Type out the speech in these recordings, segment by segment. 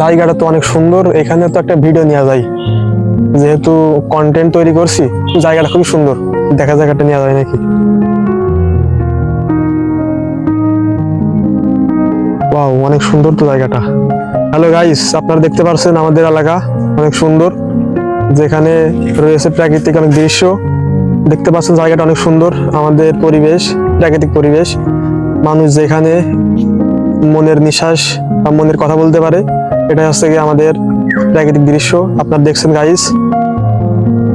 জায়গাটা তো অনেক সুন্দর, এখানে তো একটা ভিডিও নেওয়া যায় যেহেতু কন্টেন্ট তৈরি করছি, জায়গাটা খুবই সুন্দর, দেখা জায়গাটা নেওয়া যায় নাকি। ওয়াও অনেক সুন্দর তো জায়গাটা। হ্যালো গাইস আপনারা দেখতে পাচ্ছেন আমাদের এলাকা, অনেক সুন্দর। যেখানে রয়েছে প্রাকৃতিক অনেক দৃশ্য। দেখতে পাচ্ছেন জায়গাটা অনেক সুন্দর, আমাদের পরিবেশ, প্রাকৃতিক পরিবেশ। মানুষ যেখানে মনের নিঃশ্বাস বা মনের কথা বলতে পারে। এটা হচ্ছে গিয়ে আমাদের প্রাকৃতিক দৃশ্য। আপনারা দেখছেন গাইস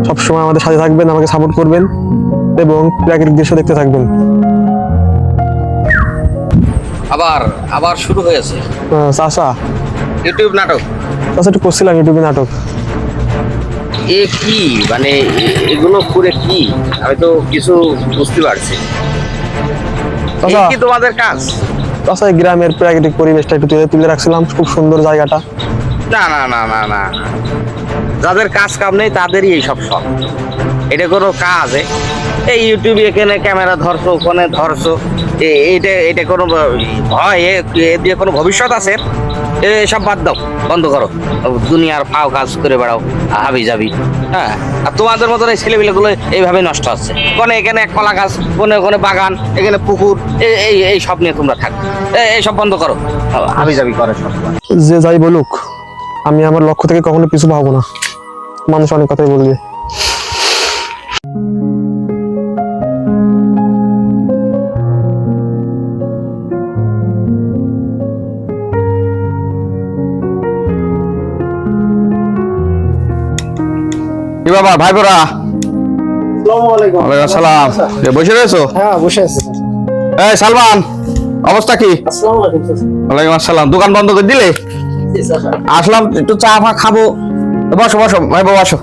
সবসময় আমাদের সাথে থাকবেন আমাকে সাপোর্ট করবেন এবং প্রাকৃতিক দৃশ্য দেখতে থাকবেন। আবার আবার শুরু হয়েছে। আহ, চাচা। ইউটিউব নাটক। চাচা একটু করছিলাম ইউটিউবে নাটক। এ কি? মানে এগুলো করে কি? আমি তো কিছু বুঝতে পারছি। কি তোমাদের কাজ? চাচা গ্রামের প্রাকৃতিক পরিবেশটা একটু তুলে তুলে রাখছিলাম, খুব সুন্দর জায়গাটা। না না না না না। যাদের কাজ কাম নেই, তাদেরই এই সব এটা কোনো কাজ এই ইউটিউবে এখানে ক্যামেরা ধরছো ওখানে ধরছো এটা এটা কোনো হয় এ দিয়ে কোনো ভবিষ্যৎ আছে? এসব বাদ দাও, বন্ধ করো। দুনিয়ার ফাও কাজ করে বেড়াও, হাবি যাবি হ্যাঁ আর তোমাদের মতন এই ছেলেপিলেগুলো এইভাবে নষ্ট হচ্ছে। কোনে এখানে এক কলা গাছ কোনে ওখানে বাগান, এখানে পুকুর এই- এই সব নিয়ে তোমরা থাকো। এ- এই সব বন্ধ করো। হাবি যাবি করে সব। যে যাই বলুক, আমি আমার লক্ষ্য থেকে কখনো পিছু পাবো না। মানুষ অনেক কথাই বলবে। বাবা ভাই বোরা আসসালাম। বসে রয়েছো? হ্যাঁ বসে আছি। এই সালমান অবস্থা কি? ওয়ালাইকুম আসসালাম। দোকান বন্ধ করে দিলে? আসলাম একটু চা ফা খাব। বসো বসো ভাই বসো।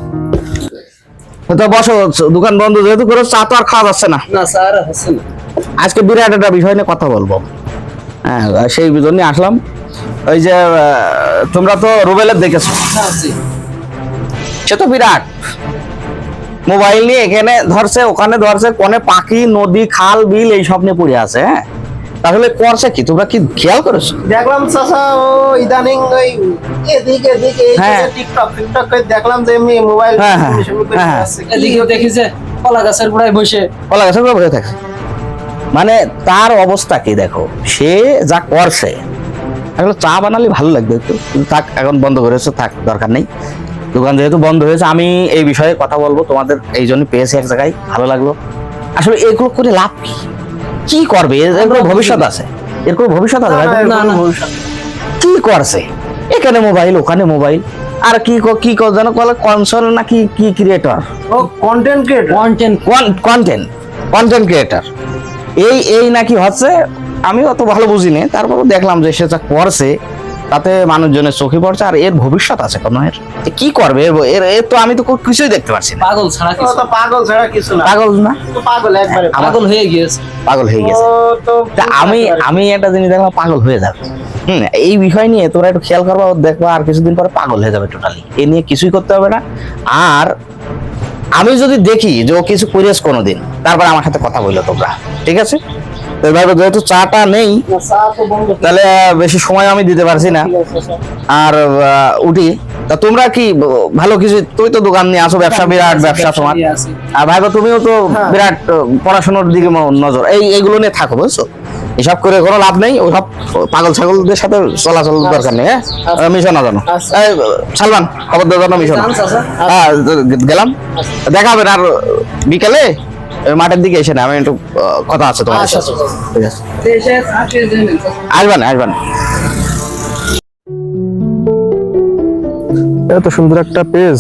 তো বসো দোকান বন্ধ যেহেতু করে চা তো আর খাওয়া যাচ্ছে না। আজকে বিরাট একটা বিষয় নিয়ে কথা বলব। হ্যাঁ সেই জন্য আসলাম। ওই যে তোমরা তো রুবেলের দেখেছ। সে তো বিরাট। মোবাইল নিয়ে এখানে ধরছে ওখানে ধরছে কোনে পাখি নদী খাল বিল এই সব নিয়ে পড়ে আছে হ্যাঁ? তাহলে করছে কি? তোমরা কি খেয়াল করেছ? দেখলাম চাচা ও ইদানিং ওই এদিকে এদিকে হ্যাঁ। টিকটক টিকটক করে দেখলাম যে এমনি মোবাইল হ্যাঁ, হ্যাঁ, শুরু করে হ্যাঁ। আসছে। কি এদিকেও দেখি যে কলা গাছের গোড়ায় বসে। কলা গাছের উপর বসে থাকে। মানে তার অবস্থা কি দেখো? সে যা করছে আসলে চা বানালে ভালো লাগবে একটু। থাক এখন বন্ধ করেছে থাক দরকার নেই। দোকান যেহেতু বন্ধ হয়েছে আমি এই বিষয়ে কথা বলব। তোমাদের এই জন্য পেয়েছি এক জায়গায় ভালো লাগল। আসলে এগুলো করে লাভ কি? কি করবে? এর কোনো ভবিষ্যৎ আছে? এর কোনো ভবিষ্যৎ আছে? কি করছে? এখানে মোবাইল ওখানে মোবাইল। আর কি কি যেন বলে কনসোল নাকি কি ক্রিয়েটর ও content creator content content content creator এই এই নাকি হচ্ছে? আমি অত ভালো বুঝিনি। তারপর দেখলাম যে সে যা করছে তাতে মানুষজনের চোখে পড়ছে আর এর ভবিষ্যৎ আছে কোনো এর? কি করবে? এর- এর তো আমি তো কিছুই দেখতে পাচ্ছি না। পাগল ছাড়া কিছু তো পাগল ছাড়া কিছু না। পাগল না? তো পাগল একবারে পাগল হয়ে গিয়েছে। পাগল হয়ে ও গেছে তো আমি আমি একটা জিনিস দেখলাম পাগল হয়ে যাবে। হুম এই বিষয় নিয়ে তোরা একটু খেয়াল করবা দেখবা আর কিছুদিন পরে পাগল হয়ে যাবে টোটালি এ নিয়ে কিছুই করতে হবে না। আর আমি যদি দেখি যে ও কিছু করিস কোনোদিন তারপর আমার সাথে কথা বলল তোমরা। ঠিক আছে? ভাইবো যেহেতু চাটা নেই তাহলে বেশি সময় আমি দিতে পারছি না। আর উঠি। তা তোমরা কি ভালো কিছু তুই তো দোকান নিয়ে আসো ব্যবসা বিরাট ব্যবসা তোমার। আর ভাইবা তুমিও তো হ্যাঁ। বিরাট পড়াশোনার দিকে নজর। এই এইগুলো নিয়ে থাকো বুঝছ? এসব করে কোনো লাভ নেই ওসব পাগল ছাগলদের সাথে চলাচল দরকার নেই হ্যাঁ? মিশন না জানো। আচ্ছা। সালমান খবর দেওয়ার জন্য মিশন চাচা? হ্যাঁ গেলাম। দেখা হবে আর বিকালে? মাঠের দিকে এসে না আমি একটু কথা আছে তোমার আচ্ছা, সাথে। আচ্ছা, চাচা। আসবেন আসবেন। এত সুন্দর একটা পেজ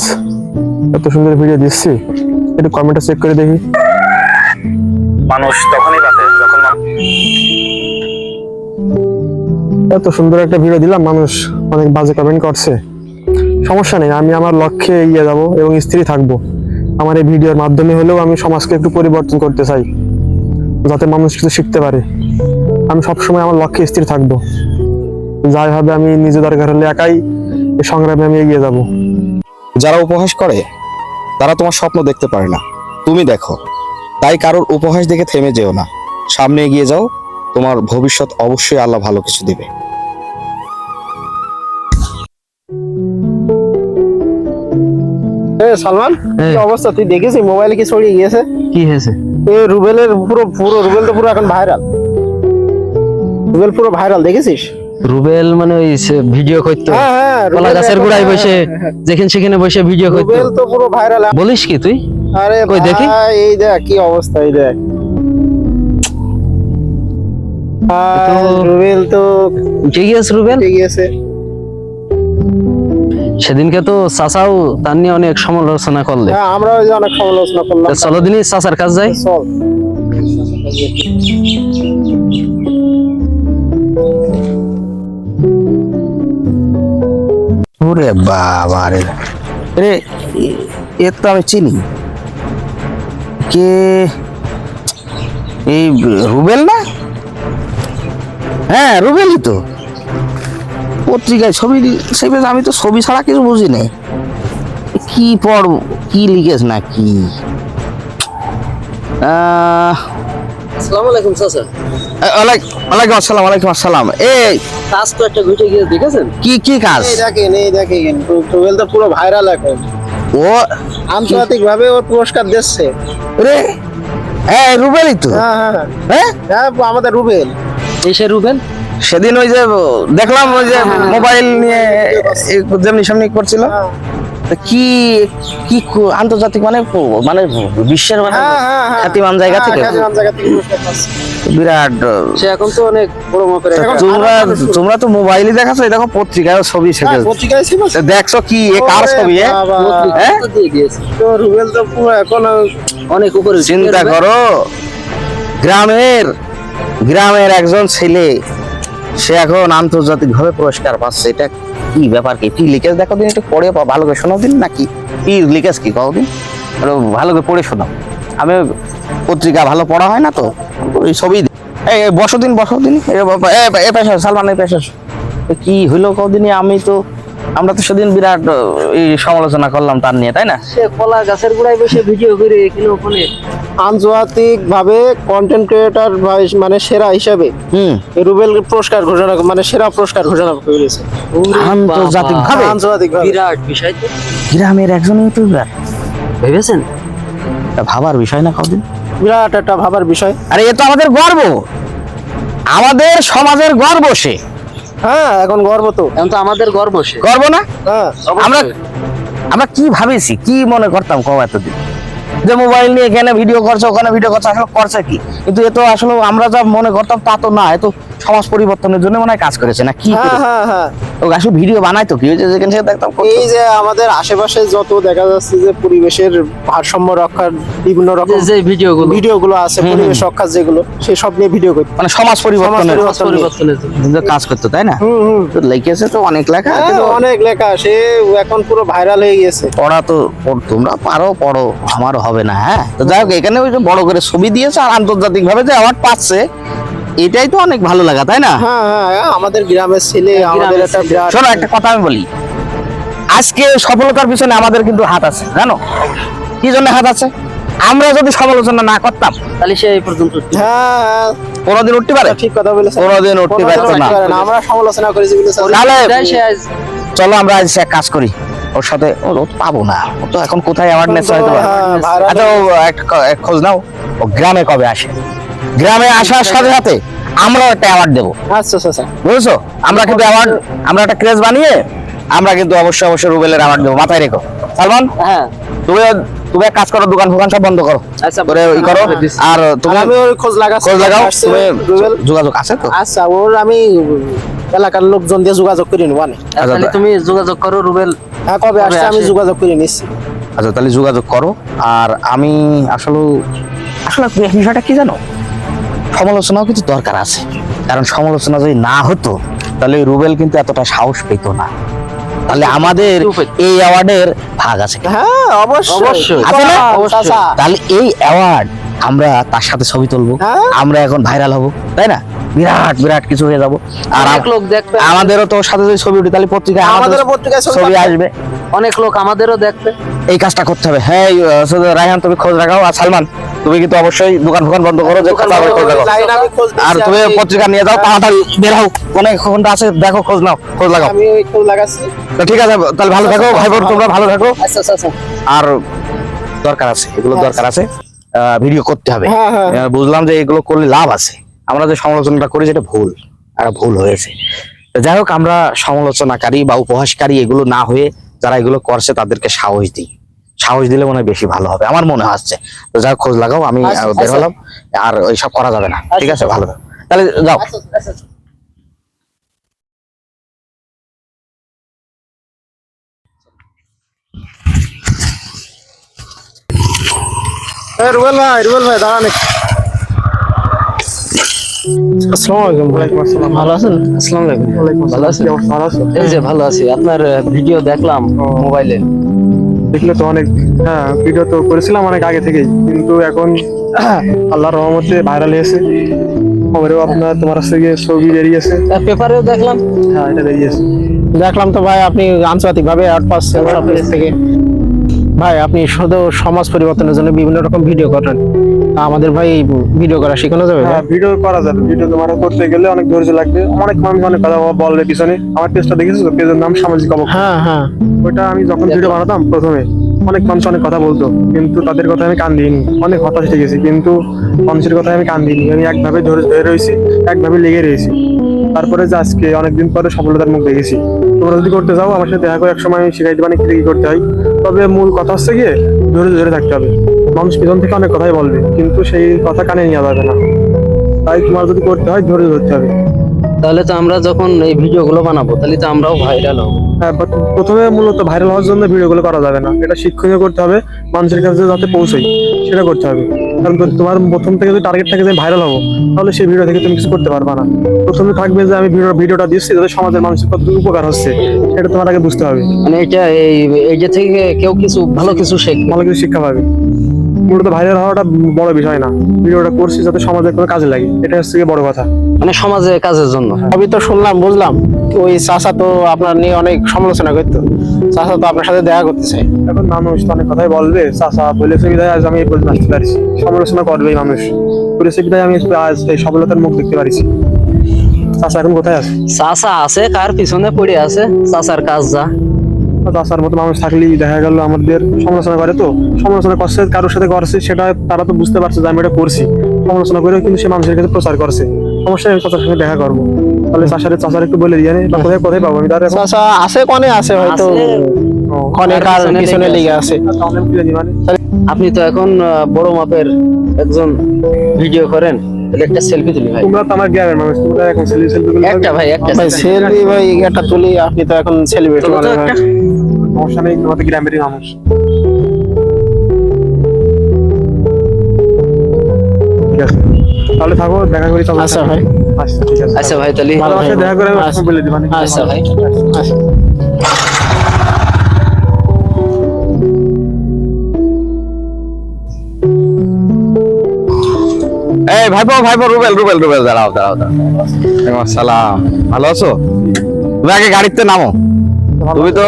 এত সুন্দর ভিডিও দিচ্ছি। একটু কমেন্টটা চেক করে দেখি। মানুষ তখনই বাঁচে যখন এত সুন্দর একটা ভিডিও দিলাম মানুষ অনেক বাজে কমেন্ট করছে। সমস্যা নেই আমি আমার লক্ষ্যে এগিয়ে যাব এবং স্থির থাকব। আমার এই ভিডিওর মাধ্যমে হলেও আমি সমাজকে একটু পরিবর্তন করতে চাই, যাতে মানুষ কিছু শিখতে পারে। আমি সবসময় আমার লক্ষ্যে স্থির থাকব। যাই হবে, আমি নিজে দরকার হলে একাই এই সংগ্রামে আমি এগিয়ে যাব। যারা উপহাস করে, তারা তোমার স্বপ্ন দেখতে পারে না। তুমি দেখো, তাই কারোর উপহাস দেখে থেমে যেও না। সামনে এগিয়ে যাও, তোমার ভবিষ্যৎ অবশ্যই আল্লাহ ভালো কিছু দিবে। সালমান কি অবস্থা? তুই দেখেছিস মোবাইলে কি ছড়িয়ে গিয়েছে? কি হয়েছে? এ রুবেলের পুরো পুরো রুবেল তো পুরো এখন ভাইরাল রুবেল পুরো ভাইরাল দেখেছিস রুবেল মানে ওই ভিডিও করতো। হ্যাঁ হ্যাঁ কলা গাছের গোড়ায় হ্যাঁ, বসে হ্যাঁ, হ্যাঁ। যেখানে সেখানে বসে ভিডিও করতো। রুবেল তো পুরো ভাইরাল বলিস কি তুই? আরে কই দেখি? এই দেখ কি অবস্থা এই দেখ। রুবেল তো ঠিক আছে রুবেল? ঠিক আছে সেদিনকে তো চাচাও তার নিয়ে অনেক সমালোচনা করলে। হ্যাঁ আমরা ওই যে অনেক সমালোচনা করলাম। চলো দিনই চাচার কাজ যাই। চল। ওরে বাবা রে। রে এ- এর তো আমি চিনি। কে? এই রুবেল না? হ্যাঁ রুবেলই তো। পত্রিকায় ছবি সেবে আমি তো ছবি ছাড়া কিছু বুঝি নাই। কি পড় কি লিখেছ না কি আসসালামু আলাইকুম চাচা। ওয়ালাইকুম আসসালাম ওয়ালাইকুম আসসালাম। এই কাজ তো একটা ঘুটে গিয়ে দেখেছেন? কি কি কাজ? এই দেখেন এই দেখেন রু- পুরো ভাইরাল এখন। ও আন্তর্জাতিক ভাবে ওর পুরস্কার দিচ্ছে। রে? হ্যাঁ রুবেলই তো? হ্যাঁ হ্যাঁ। হ্যাঁ? আমাদের রুবেল। এসে রুবেল? সেদিন ওই যে দেখলাম ওই যে মোবাইল নিয়ে যেমনি সামনি করছিল। হ্যাঁ। কি কি আন্তর্জাতিক মানে মানে বিশ্বের মানে হ্যাঁ, হ্যাঁ, হ্যাঁ। খ্যাতিমান জায়গা হ্যাঁ, থেকে। বিরাট। সে এখন তো অনেক বড় মাপের তোমরা তোমরা তো মোবাইলে দেখাছো এই দেখো পত্রিকায় ছবি হ্যাঁ, ছেড়ে পত্রিকায় দেখছ কি এ কার ছবি হ্যাঁ? তো রুবেল তো পুরো এখন অনেক উপরে চিন্তা করো। গ্রামের গ্রামের একজন ছেলে সে এখন আন্তর্জাতিক ভাবে পুরস্কার পাচ্ছে। এটা কি ব্যাপার কি? কি লিখেছ দেখো দিন একটু পড়ে, ভালো করে শোনাও দিন নাকি? কি লিখেছ কি কও দিন? ভালো করে পড়ে শোনাও। আমি পত্রিকা ভালো পড়া হয় না তো? ওই ছবি এই বসো দিন বসো দিন। এ পেশা সালমান এই পেশা কি হইল কদিনই আমি তো আমরা তো সেদিন বিরাট সমালোচনা করলাম তার নিয়ে, তাই না? সে কলা গাছের গোড়ায় বসে ভিডিও করে এখানে ওখানে আন্তর্জাতিক ভাবে কন্টেন্ট ক্রিয়েটর মানে সেরা হিসাবে রুবেল পুরস্কার ঘোষণা মানে সেরা পুরস্কার ঘোষণা করেছে। আন্তর্জাতিক ভাবে আন্তর্জাতিক ভাবে বিরাট বিষয় গ্রামের একজন ইউটিউবার। ভেবেছেন? এটা ভাবার বিষয় না কদিন? বিরাট একটা ভাবার বিষয়। আরে এ তো আমাদের গর্ব। আমাদের সমাজের গর্ব সে। হ্যাঁ এখন গর্ব তো। এখন তো আমাদের গর্ব সে। গর্ব না? হ্যাঁ আমরা আমরা কি ভাবেছি? কি মনে করতাম কব এতদিন? যে মোবাইল নিয়ে এখানে ভিডিও করছে, ওখানে ভিডিও করছে, আসলে করছে কি? কিন্তু এ তো আসলে আমরা যা মনে করতাম তা তো না, এ তো সমাজ পরিবর্তনের জন্য মনে হয় কাজ করেছে না কি হ্যাঁ? হ্যাঁ হ্যাঁ। ও আসলে ভিডিও বানায় তো কি হয়েছে যেখানে দেখতাম এই যে আমাদের আশেপাশে যত দেখা যাচ্ছে যে পরিবেশের ভারসাম্য রক্ষার বিভিন্ন রকম যে ভিডিও গুলো ভিডিও গুলো আছে পরিবেশ রক্ষার যেগুলো সেই সব নিয়ে ভিডিও করতে। মানে সমাজ পরিবর্তনের পরিবর্তনের জন্য। কাজ করতো তাই না? হুম হুম। তো লিখেছে তো অনেক লেখা অনেক লেখা সে এখন পুরো ভাইরাল হয়ে গেছে। পড়া তো পড়- তোমরা পারো পড়ো আমারও হবে না হ্যাঁ? তো যাই হোক এখানে ওই যে বড় করে ছবি দিয়েছে আর আন্তর্জাতিক ভাবে যে অ্যাওয়ার্ড পাচ্ছে এটাই তো অনেক ভালো লাগা তাই না? হ্যাঁ হ্যাঁ আমাদের গ্রামের ছেলে আমাদের একটা বিরাট শোনো একটা কথা আমি বলি। আজকে সফলতার পিছনে আমাদের কিন্তু হাত আছে জানো? কি জন্য হাত আছে? আমরা যদি সমালোচনা না করতাম তাহলে সে এই পর্যন্ত হ্যাঁ হ্যাঁ। কোনোদিন উঠতে পারে? ঠিক কথা বলেছেন। কোনোদিন উঠতে পারতো না। উঠতে পারে না। আমরা সমালোচনা করেছি বলে তাহলে চলো আমরা আজ এক কাজ করি। ওর সাথে ও পাবো না। ও তো এখন কোথায় অ্যাওয়ারনেস হয়তো। হ্যাঁ, আচ্ছা ও এক খোঁজ নাও। ও গ্রামে কবে আসে? গ্রামে আসার সাথে সাথে আমরাও একটা অ্যাওয়ার্ড দেবো। আচ্ছা আচ্ছা আচ্ছা। বুঝছ? আমরা কিন্তু অ্যাওয়ার্ড আমরা একটা ক্রেজ বানিয়ে আমরা কিন্তু অবশ্যই অবশ্যই রুবেলের অ্যাওয়ার্ড দেবো। মাথায় রেখো। সালমান হ্যাঁ। তুমি তুমি এক কাজ করো দোকান ফোকান সব বন্ধ করো। আচ্ছা করে ওই করো। আর তুমি আমি খোঁজ লাগাচ্ছি খোঁজ লাগাও। তুমি যোগাযোগ আছে তো? আচ্ছা ওর আমি এলাকার লোকজন দিয়ে যোগাযোগ করে নেব আচ্ছা, তাহলে তুমি যোগাযোগ করো রুবেল। হ্যাঁ কবে আসছে আমি যোগাযোগ করে নিচ্ছি। আচ্ছা তাহলে যোগাযোগ করো। আর আমি আসলে আসলে বিষয়টা কি জানো? সমালোচনাও কিন্তু দরকার আছে। কারণ সমালোচনা যদি না হতো তাহলে রুবেল কিন্তু এতটা সাহস পেত না। তাহলে আমাদের এই অ্যাওয়ার্ডের ভাগ আছে হ্যাঁ অবশ্যই। তাহলে এই অ্যাওয়ার্ড আমরা তার সাথে ছবি তুলবো। হ্যাঁ। আমরা এখন ভাইরাল হব তাই না? বিরাট বিরাট কিছু হয়ে যাব। আর অনেক আম- লোক দেখবে। আমাদেরও তো সাথে যদি ছবি উঠি তাহলে পত্রিকায় আমাদেরও আমাদের পত্রিকায় ছবি আসবে। অনেক লোক আমাদেরও দেখবে। এই কাজটা করতে হবে। হ্যাঁ রায়হান তুমি খোঁজ রাখাও। আর সালমান তুমি কিন্তু অবশ্যই দোকান ফোকান বন্ধ করো যে কথা আর তুমি পত্রিকা নিয়ে যাও তাড়াতাড়ি বের হও। অনেক ঘণ্টা আছে দেখো খোঁজ নাও খোঁজ লাগাও। আমি খোঁজ লাগাচ্ছি। তো ঠিক আছে তাহলে ভালো থাকো ভাই বোন তোমরা ভালো থাকো। আচ্ছা আচ্ছা আচ্ছা। আর দরকার আছে এগুলো দরকার আছে। ভিডিও করতে হবে। হ্যাঁ, হ্যাঁ। বুঝলাম যে এগুলো করলে লাভ আছে। আমরা যে সমালোচনাটা করি সেটা ভুল আর ভুল হয়েছে। যাই হোক আমরা সমালোচনাকারী বা উপহাসকারী এগুলো না হয়ে যারা এগুলো করছে তাদেরকে সাহস দিই। সাহস দিলে মনে হয় বেশি ভালো হবে। আমার মনে হচ্ছে। তো যাই খোঁজ লাগাও আমি আচ্ছা, বের আচ্ছা। হলাম। আর ওইসব করা যাবে না। ঠিক আছে ভালো তাহলে যাও। রুবেল ভাই রুবেল ভাই দাঁড়ান একটু। আসসালামু আলাইকুম ভাই ভালো আছেন? ভালো আছেন? এই যে ভালো আছি। আপনার ভিডিও দেখলাম মোবাইলে। দেখলে তো অনেক হ্যাঁ ভিডিও তো করেছিলাম অনেক আগে থেকেই কিন্তু এখন আল্লাহ রহমতে ভাইরাল হয়েছে। খবরেও আপনার তোমার কাছ থেকে ছবি বেরিয়েছে। পেপারেও দেখলাম। হ্যাঁ এটা বেরিয়েছে। দেখলাম তো ভাই আপনি আন্তর্জাতিক ভাবে আট পাচ্ছেন থেকে ভাই আপনি শুধু সমাজ পরিবর্তনের জন্য বিভিন্ন রকম ভিডিও করেন আমাদের ভাই ভিডিও করা শেখানো যাবে হ্যাঁ ভিডিও করা যাবে। ভিডিও তোমার করতে গেলে অনেক ধৈর্য লাগবে। অনেক মানুষ অনেক কথা বলবে পিছনে। আমার পেজটা দেখেছ তো? পেজের নাম সামাজিক অবক্ষয়। হ্যাঁ হ্যাঁ। ওইটা আমি যখন ভিডিও বানাতাম প্রথমে অনেক মানুষ অনেক কথা বলতো কিন্তু তাদের কথা আমি কান দিইনি। অনেক হতাশ হয়ে গেছি কিন্তু মানুষের কথা আমি কান দিইনি। আমি একভাবে ধরে রয়েছি একভাবে লেগে রয়েছি। তারপরে যে আজকে অনেকদিন পরে সফলতার মুখ দেখেছি। তোমরা যদি করতে যাও আমার সাথে দেখা করে এক সময় শিখাই দেবানি কি কি করতে হয়। তবে মূল কথা হচ্ছে গিয়ে ধরে ধরে থাকতে হবে। মানুষ পিছন থেকে অনেক কথাই বলবে কিন্তু সেই কথা কানে নেওয়া যাবে না। তাই তোমার যদি করতে হয় ধরে ধরতে হবে। তাহলে তো আমরা যখন এই ভিডিওগুলো বানাবো তাহলে তো আমরাও ভাইরাল হব। হ্যাঁ but প্রথমে মূলত ভাইরাল হওয়ার জন্য ভিডিওগুলো করা যাবে না। এটা শিক্ষণীয় করতে হবে মানুষের কাছে যাতে পৌঁছাই সেটা করতে হবে। কারণ তোমার প্রথম থেকে যদি টার্গেট থাকে যে ভাইরাল হব তাহলে সেই ভিডিও থেকে তুমি কিছু করতে পারবে না। প্রথমে থাকবে যে আমি ভিডিও ভিডিওটা দিচ্ছি যাতে সমাজের মানুষের কত উপকার হচ্ছে সেটা তোমার আগে বুঝতে হবে। মানে এটা এই এইটা থেকে কেউ কিছু ভালো কিছু শেখ। ভালো কিছু শিক্ষা পাবে। মূলত ভাইরাল হওয়াটা বড় বিষয় না। ভিডিওটা করছি যাতে সমাজের কোনো কাজে লাগে। এটা হচ্ছে বড় কথা। মানে সমাজে কাজের জন্য। সবই তো শুনলাম বুঝলাম ওই চাচা তো আপনার নিয়ে অনেক সমালোচনা করতো। চাচা তো আপনার সাথে দেখা করতে চাই এখন মানুষ তো অনেক কথাই বলবে। চাষা বলেছে বিধায় আজ আমি এই পর্যন্ত আসতে পারছি। সমালোচনা করবেই মানুষ। করেছে বিধায় আমি আজ এই সফলতার মুখ দেখতে পারিছি। চাষা এখন কোথায় আছে? চাচা আছে কার পিছনে পড়ে আছে? চাচার কাজ যা। চাষার মতো মানুষ থাকলেই দেখা গেল আমাদের সমালোচনা করে তো। সমালোচনা করছে কারোর সাথে করছে সেটা তারা তো বুঝতে পারছে যে আমি এটা করছি। সমালোচনা করেও কিন্তু সে মানুষের কাছে প্রচার করছে। সমস্যা আমি চাচার সঙ্গে দেখা করব। তাহলে চাষারে চাষার একটু বলে দিয়ে বা কোথায় কোথায় পাবো? আমি তার আছে কনে আছে হয়তো। কনে কার পিছনে লেগে আছে। মানে? আপনি তো এখন বড় মাপের একজন ভিডিও করেন। একটা সেলফি তুলি ভাই। তোমরা তো আমার গ্রামের মানুষ তোমরা এখন সেলফি সেলফি একটা ভাই একটা ভাই সেলফি ভাই একটা তুলি আপনি তো এখন সেলিব্রিটি মানে। সমস্যা নেই তোমাদের গ্রামেরই মানুষ। ঠিক আছে। তাহলে থাকো দেখা করি আচ্ছা ভাই। আচ্ছা ঠিক আছে। আচ্ছা ভাই তাহলে ভালো ভাই, দেখা করে আমি। বলে দিবানি আচ্ছা ভাই। আচ্ছা। এই ভাইপো ভাইপো রুবেল রুবেল রুবেল দাঁড়াও দাঁড়াও দাঁড়াও। সালাম ভালো আছো? তুমি আগে গাড়িতে নামো। তুমি তো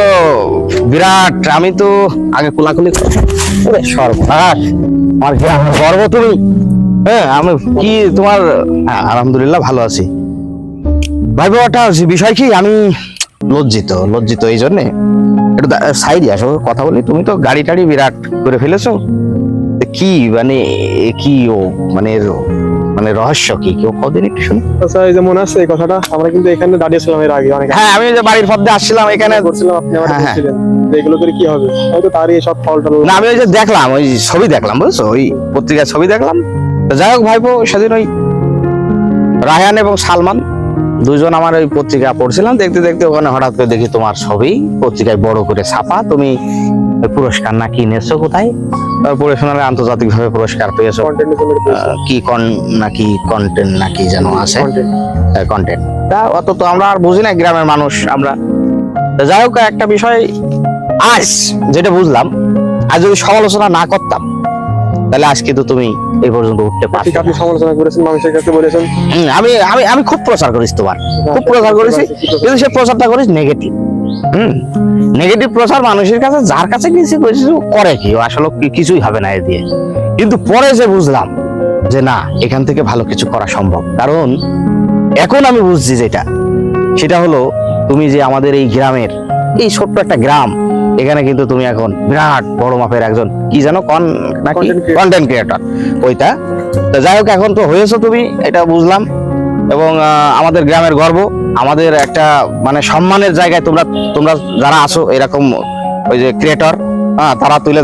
বিরাট আমি তো আগে কোলাকুলি সর্বনাশ। আমার গ্রাম গর্ব তুমি। হ্যাঁ আমি কি তোমার হ্যাঁ, আলহামদুলিল্লাহ ভালো আছি। ভাই বাবাটা বিষয় কি আমি লজ্জিত লজ্জিত এই জন্যে। একটু সাইডে আসো কথা বলি। তুমি তো গাড়ি টাড়ি বিরাট করে ফেলেছো। কি মানে কি ও মানে মানে রহস্য কি? কেউ কদিন একটু শুনি। আচ্ছা এই যে মনে আছে এই কথাটা? আমরা কিন্তু এখানে দাঁড়িয়েছিলাম এর আগে অনেক হ্যাঁ আমি যে বাড়ির পথে আসছিলাম এখানে। করছিলাম আপনি আমার হ্যাঁ, হ্যাঁ। বলছিলেন এগুলো করে কি হবে? হয়তো তারই সব ফল টল না আমি ওই যে দেখলাম ওই ছবি দেখলাম বুঝছ? ওই পত্রিকার ছবি দেখলাম। তো যাই হোক ভাইপো সেদিন ওই রায়হান এবং সালমান দুজন আমার ওই পত্রিকা পড়ছিলাম। দেখতে দেখতে ওখানে হঠাৎ করে দেখি তোমার ছবি পত্রিকায় বড় করে ছাপা। তুমি পুরস্কার না কি নেছো কোথায় পড়ে শোনালে আন্তর্জাতিক ভাবে পুরস্কার পেয়েছ কি কন নাকি কন্টেন্ট নাকি যেন আছে কন্টেন্ট তা অত তো আমরা আর বুঝি না গ্রামের মানুষ আমরা যাই হোক একটা বিষয় আজ যেটা বুঝলাম আজ যদি সমালোচনা না করতাম তাহলে আজ কিন্তু তুমি এই পর্যন্ত উঠতে পারতে আপনি সমালোচনা করেছেন মানুষের কাছে বলেছেন আমি আমি আমি খুব প্রচার করিস তোমার খুব প্রচার করেছি কিন্তু সে প্রচারটা করিস নেগেটিভ হুম নেগেটিভ প্রচার মানুষের কাছে যার কাছে কিছু কিছু করে কি আসলে কিছুই হবে না এ দিয়ে। কিন্তু পরে যে বুঝলাম যে না এখান থেকে ভালো কিছু করা সম্ভব। কারণ এখন আমি বুঝছি যেটা। সেটা হলো তুমি যে আমাদের এই গ্রামের এই ছোট্ট একটা গ্রাম এখানে কিন্তু তুমি এখন বিরাট বড় মাপের একজন কি জানো কন নাকি? কন্টেন্ট ক্রিয়েটর ওইটা। তো যাই হোক এখন তো হয়েছো তুমি এটা বুঝলাম। এবং আমাদের গ্রামের গর্ব। আমাদের একটা মানে সম্মানের জায়গায় তোমরা তোমরা যারা আছো, এরকম ওই যে ক্রিয়েটর হ্যাঁ তারা তুলে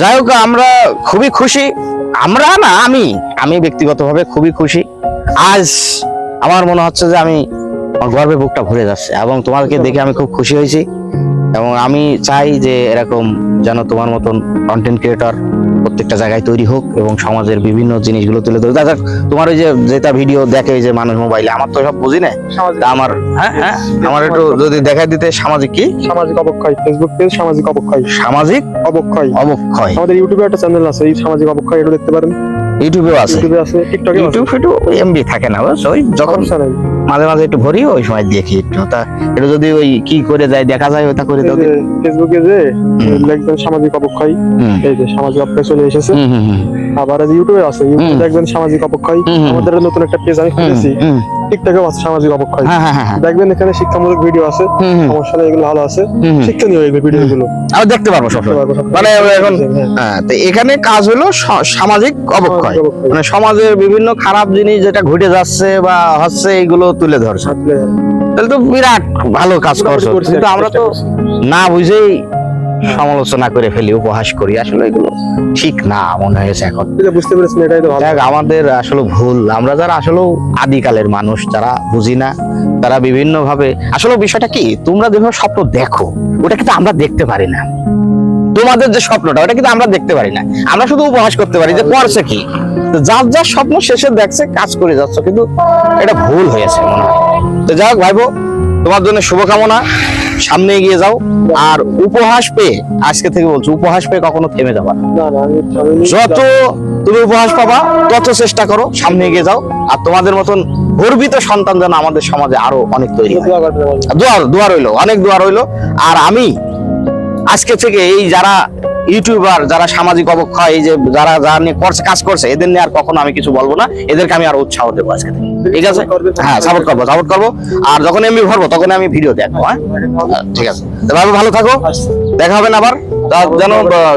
যাই হোক, আমরা খুবই খুশি। আমরা না, আমি আমি ব্যক্তিগতভাবে খুবই খুশি। আজ আমার মনে হচ্ছে যে আমি গর্বে বুকটা ভরে যাচ্ছে এবং তোমাকে দেখে আমি খুব খুশি হয়েছি। এবং আমি চাই যে এরকম যেন তোমার মতন কন্টেন্ট ক্রিয়েটর প্রত্যেকটা জায়গায় তৈরি হোক এবং সমাজের বিভিন্ন জিনিসগুলো তুলে ধরে দেখা তোমার ওই যে যেটা ভিডিও দেখে যে মানুষ মোবাইলে আমার তো সব বুঝি না আমার হ্যাঁ হ্যাঁ আমার একটু যদি দেখা দিতে সামাজিক কি? সামাজিক অবক্ষয় ফেসবুক পেজ সামাজিক অবক্ষয়। সামাজিক অবক্ষয়। অবক্ষয়। আমাদের ইউটিউবে একটা চ্যানেল আছে এই সামাজিক অবক্ষয় এটা দেখতে পারেন। ইউটিউবেও আছে? ইউটিউবে আছে টিকটকে ইউটিউব ফিটু এমবি থাকে না ওই যখন মাঝে মাঝে একটু ভরি ওই সময় দেখি একটু। তা এটা যদি ওই কি করে যায় দেখা যায় ওটা করে দাও ফেসবুকে যে একজন সামাজিক অবক্ষয় এই যে সামাজিক অবক্ষয় চলে এসেছে। আবার ইউটিউবে আছে ইউটিউবে একদম সামাজিক অবক্ষয়। আমাদের নতুন একটা পেজ আমি খুলেছি টিকটকেও আছে সামাজিক অবক্ষয়। হ্যাঁ হ্যাঁ হ্যাঁ দেখবেন এখানে শিক্ষামূলক ভিডিও আছে সমস্যা নেই এগুলো ভালো আছে। শিক্ষণীয় এগুলো ভিডিও গুলো। আমি দেখতে পারব সব মানে এখন হ্যাঁ। তো এখানে কাজ হলো সামাজিক অবক্ষয়। মানে সমাজের বিভিন্ন খারাপ জিনিস যেটা ঘটে যাচ্ছে বা হচ্ছে এইগুলো তুলে ধরছে। তাহলে তো বিরাট ভালো কাজ করছি, কিন্তু আমরা তো না বুঝেই সমালোচনা করে ফেলি উপহাস করি। আসলে এগুলো ঠিক না মনে হয়েছে এখন। বুঝতে পেরেছেন এটাই তো ভালো। আমাদের আসলে ভুল। আমরা যারা আসলে আদিকালের মানুষ যারা বুঝি না তারা বিভিন্ন ভাবে আসলে বিষয়টা কি? তোমরা যেভাবে স্বপ্ন দেখো ওটা কিন্তু আমরা দেখতে পারি না। তোমাদের যে স্বপ্নটা ওটা কিন্তু আমরা দেখতে পারি না। আমরা শুধু উপহাস করতে পারি যে করছে কি। যার যার স্বপ্ন শেষে দেখছে কাজ করে যাচ্ছে। কিন্তু এটা ভুল হয়েছে মনে হয়। তো যাই হোক ভাইবো তোমার জন্য শুভকামনা। সামনে এগিয়ে যাও। আর উপহাস পেয়ে আজকে থেকে বলছো উপহাস পেয়ে কখনো থেমে যাবা যত তুমি উপহাস পাবা তত চেষ্টা করো সামনে এগিয়ে যাও। আর তোমাদের মতন গর্বিত সন্তান যেন আমাদের সমাজে আরও অনেক তৈরি দোয়ার দোয়া রইল অনেক দোয়া রইল। আর আমি আজকে থেকে এই যারা ইউটিউবার যারা সামাজিক অবক্ষয় এই যে যারা যারা নিয়ে করছে কাজ করছে এদের নিয়ে আর কখনো আমি কিছু বলব না। এদেরকে আমি আর উৎসাহ দেবো আজকে ঠিক আছে? হ্যাঁ সাপোর্ট করব সাপোর্ট করব। আর যখন এমবি ভরবো তখন আমি ভিডিও দেখব হ্যাঁ? হ্যাঁ, ঠিক আছে। তো ভালো থাকো। দেখা হবে না আবার। যেন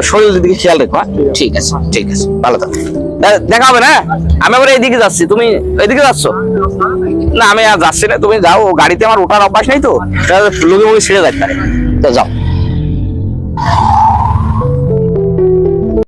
শরীরের দিকে খেয়াল রেখো হ্যাঁ? ঠিক আছে ঠিক আছে। ভালো থাকো। দেখা হবে না? আমি আবার এইদিকে যাচ্ছি। তুমি এইদিকে যাচ্ছ? না আমি আর যাচ্ছি না। তুমি যাও গাড়িতে আমার ওঠার অভ্যাস নেই তো। লুকি মুখে ছিঁড়ে যাচ্ছে তো যাও।